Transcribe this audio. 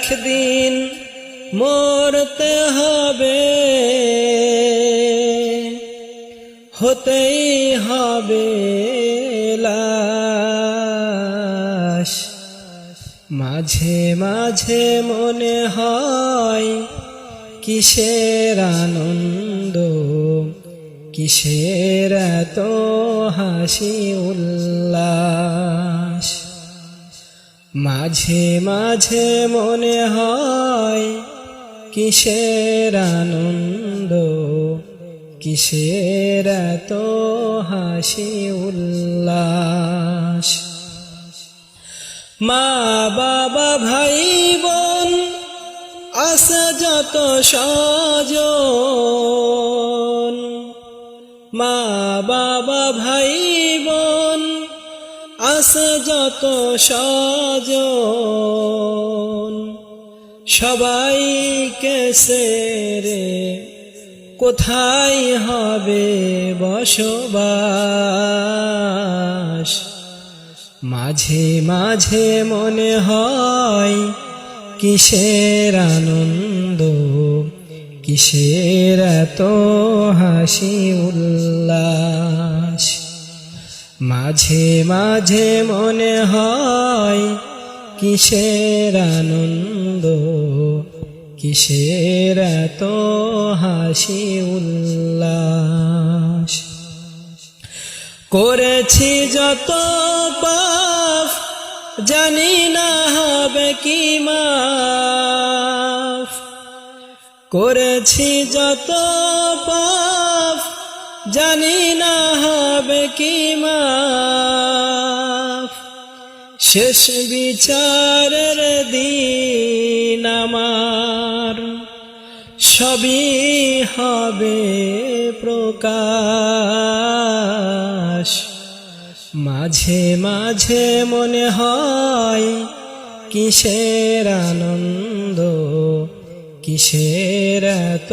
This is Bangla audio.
একদিন মরতে হবে। হতেই হবে লাশ। মাঝে মাঝে মনে হয় কিসের আনন্দ, কিসের এত হাসি উল্লাস। মাঝে মাঝে মনে হয়, কিসের আনন্দ, কিসের তো হাসি উল্লাস? মা, বাবা ভাই বোন আসে যত সজন মা, বাবা ভাই বোন আসে যত সজন। সবাইকে সেরে কোথায় হবে বসবাস? মাঝে মাঝে মনে হয় কিসের আনন্দ, কিসের এত হাসি উল্লাস? মাঝে মাঝে মনে হয় কিসের আনন্দ, কিসের তো হাসি উল্লাস। করেছি যত পাপ, জানি না হবে কি মাফ। করেছি যত পাপ জানি না হবে কি মাফ। শেষ বিচারের দিন আমার। সবই হবে প্রকাশ। মাঝে মাঝে মনে হয় কিসের আনন্দ, কিসের এত